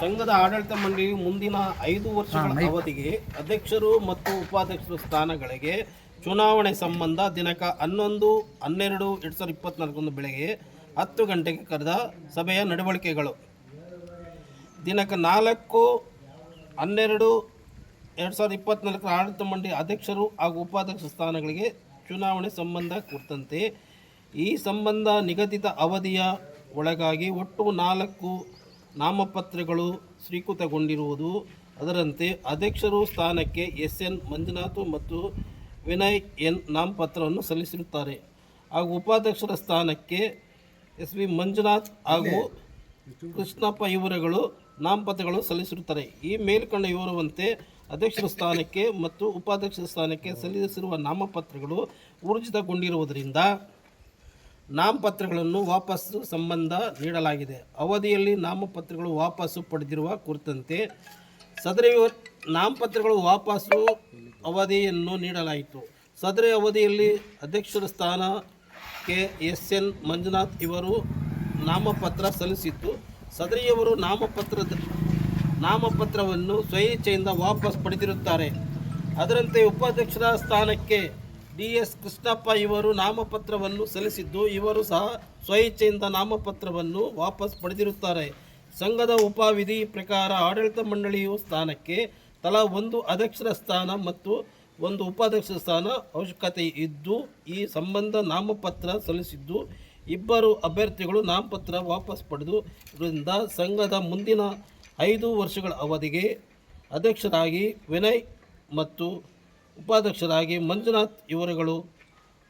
ಸಂಘದ ಆಡಳಿತ ಮಂಡಳಿ ಮುಂದಿನ ಐದು ವರ್ಷಗಳ ಅವಧಿಗೆ ಅಧ್ಯಕ್ಷರು ಮತ್ತು ಉಪಾಧ್ಯಕ್ಷರ ಸ್ಥಾನಗಳಿಗೆ ಚುನಾವಣೆ ಸಂಬಂಧ ದಿನಾಂಕ ಹನ್ನೊಂದು ಹನ್ನೆರಡು ಎರಡು ಸಾವಿರದ ಇಪ್ಪತ್ನಾಲ್ಕರಂದು ಬೆಳಗ್ಗೆ ಹತ್ತು ಗಂಟೆಗೆ ಕರೆದ ಸಭೆಯ ನಡವಳಿಕೆಗಳು. ದಿನಾಂಕ ನಾಲ್ಕು ಹನ್ನೆರಡು ಎರಡು ಸಾವಿರದ ಇಪ್ಪತ್ನಾಲ್ಕರ ಆಡಳಿತ ಮಂಡಳಿ ಅಧ್ಯಕ್ಷರು ಹಾಗೂ ಉಪಾಧ್ಯಕ್ಷ ಸ್ಥಾನಗಳಿಗೆ ಚುನಾವಣೆ ಸಂಬಂಧ ಕುರಿತಂತೆ ಈ ಸಂಬಂಧ ನಿಗದಿತ ಅವಧಿಯ ಒಳಗಾಗಿ ಒಟ್ಟು ನಾಲ್ಕು ನಾಮಪತ್ರಗಳು ಸ್ವೀಕೃತಗೊಂಡಿರುವುದು. ಅದರಂತೆ ಅಧ್ಯಕ್ಷರು ಸ್ಥಾನಕ್ಕೆ ಎಸ್ ಎನ್ ಮಂಜುನಾಥ್ ಮತ್ತು ವಿನಯ್ ಎನ್ ನಾಮಪತ್ರವನ್ನು ಸಲ್ಲಿಸಿರುತ್ತಾರೆ. ಹಾಗೂ ಉಪಾಧ್ಯಕ್ಷರ ಸ್ಥಾನಕ್ಕೆ ಎಸ್ ವಿ ಮಂಜುನಾಥ್ ಹಾಗೂ ಕೃಷ್ಣಪ್ಪ ಇವರುಗಳು ನಾಮಪತ್ರಗಳು ಸಲ್ಲಿಸಿರುತ್ತಾರೆ. ಈ ಮೇಲ್ಕಂಡ ಇವರುವಂತೆ ಅಧ್ಯಕ್ಷರ ಸ್ಥಾನಕ್ಕೆ ಮತ್ತು ಉಪಾಧ್ಯಕ್ಷರ ಸ್ಥಾನಕ್ಕೆ ಸಲ್ಲಿಸಿರುವ ನಾಮಪತ್ರಗಳು ಊರ್ಜಿತಗೊಂಡಿರುವುದರಿಂದ ನಾಮಪತ್ರಗಳನ್ನು ವಾಪಸ್ಸು ಸಂಬಂಧ ನೀಡಲಾಗಿದೆ. ಅವಧಿಯಲ್ಲಿ ನಾಮಪತ್ರಗಳು ವಾಪಸ್ಸು ಪಡೆದಿರುವ ಕುರಿತಂತೆ ಸದರಿ ನಾಮಪತ್ರಗಳು ವಾಪಸ್ಸು ಅವಧಿಯನ್ನು ನೀಡಲಾಯಿತು. ಸದರಿ ಅವಧಿಯಲ್ಲಿ ಅಧ್ಯಕ್ಷರ ಸ್ಥಾನ ಕೆ. ಎಸ್. ಎನ್. ಮಂಜುನಾಥ್ ಇವರು ನಾಮಪತ್ರ ಸಲ್ಲಿಸಿದ್ದು ಸದರಿಯವರು ನಾಮಪತ್ರದ ನಾಮಪತ್ರವನ್ನು ಸ್ವಇಚ್ಛೆಯಿಂದ ವಾಪಸ್ ಪಡೆದಿರುತ್ತಾರೆ. ಅದರಂತೆ ಉಪಾಧ್ಯಕ್ಷರ ಸ್ಥಾನಕ್ಕೆ ಡಿ ಎಸ್ ಕೃಷ್ಣಪ್ಪ ಇವರು ನಾಮಪತ್ರವನ್ನು ಸಲ್ಲಿಸಿದ್ದು, ಇವರು ಸಹ ಸ್ವಇಚ್ಛೆಯಿಂದ ನಾಮಪತ್ರವನ್ನು ವಾಪಸ್ ಪಡೆದಿರುತ್ತಾರೆ. ಸಂಘದ ಉಪವಿಧಿ ಪ್ರಕಾರ ಆಡಳಿತ ಮಂಡಳಿಯು ಸ್ಥಾನಕ್ಕೆ ತಲಾ ಒಂದು ಅಧ್ಯಕ್ಷರ ಸ್ಥಾನ ಮತ್ತು ಒಂದು ಉಪಾಧ್ಯಕ್ಷರ ಸ್ಥಾನ ಅವಶ್ಯಕತೆ ಇದ್ದು, ಈ ಸಂಬಂಧ ನಾಮಪತ್ರ ಸಲ್ಲಿಸಿದ್ದು, ಇಬ್ಬರು ಅಭ್ಯರ್ಥಿಗಳು ನಾಮಪತ್ರ ವಾಪಸ್ ಪಡೆದು ಇದರಿಂದ ಸಂಘದ ಮುಂದಿನ ಐದು ವರ್ಷಗಳ ಅವಧಿಗೆ ಅಧ್ಯಕ್ಷರಾಗಿ ವಿನಯ್ ಮತ್ತು ಉಪಾಧ್ಯಕ್ಷರಾಗಿ ಮಂಜುನಾಥ್ ಇವರುಗಳು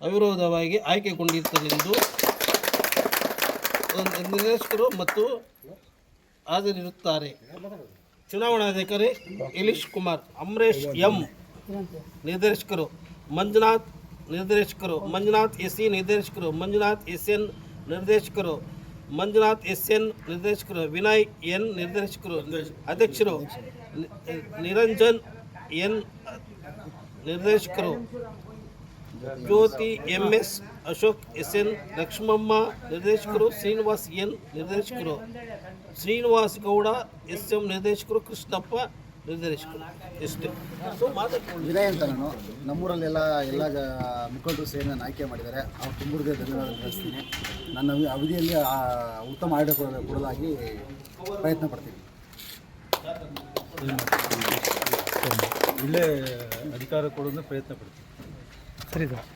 ಅವಿರೋಧವಾಗಿ ಆಯ್ಕೆಗೊಂಡಿದ್ದರೆಂದು ನಿರ್ದೇಶಕರು ಮತ್ತು ಹಾಜರಿರುತ್ತಾರೆ. ಚುನಾವಣಾಧಿಕಾರಿ ಇಲೀಶ್ ಕುಮಾರ್ ಅಮರೇಶ್ ಎಂ ನಿರ್ದೇಶಕರು ಮಂಜುನಾಥ್ ನಿರ್ದೇಶಕರು, ಮಂಜುನಾಥ್ ಎಸ್ ಸಿ ನಿರ್ದೇಶಕರು, ಮಂಜುನಾಥ್ ಎಸ್ ಎನ್ ನಿರ್ದೇಶಕರು, ಮಂಜುನಾಥ್ ಎಸ್ ಎನ್ ನಿರ್ದೇಶಕರು, ವಿನಯ್ ಎನ್ ನಿರ್ದೇಶಕರು, ಅಧ್ಯಕ್ಷರು ನಿರಂಜನ್ ಎನ್ ನಿರ್ದೇಶಕರು Jyoti M S Ashok S N Lakshmamma ನಿರ್ದೇಶಕರು ಶ್ರೀನಿವಾಸ್ ಎನ್ ನಿರ್ದೇಶಕರು ಶ್ರೀನಿವಾಸ್ ಗೌಡ ಎಸ್ ಎಂ ನಿರ್ದೇಶಕರು ಕೃಷ್ಣಪ್ಪ ನಿರ್ದೇಶಕರು. ಇಷ್ಟೇ. ಸೊ ವಿನಯ್ ಅಂತ ನಾನು. ನಮ್ಮೂರಲ್ಲೆಲ್ಲ ಎಲ್ಲ ಮುಖಂಡರು ಸೇರಿ ನಾನು ಆಯ್ಕೆ ಮಾಡಿದ್ದಾರೆ. ಅವ್ರು ತುಂಬುರಿಗೆ ಧನ್ಯವಾದ ತಿಳಿಸ್ತೀನಿ. ನನ್ನ ಅವಿ- ಅವಧಿಯಲ್ಲಿ ಉತ್ತಮ ಆಡಳಿತ ಕೊಡೋದಾಗಿ ಕೊಡಲಾಗಿ ಪ್ರಯತ್ನ ಪಡ್ತೀನಿ. ಒಳ್ಳೆ ಅಧಿಕಾರ ಕೊಡೋದನ್ನ ಪ್ರಯತ್ನ ಪಡ್ತೀವಿ. ಸರಿ ಸರ್.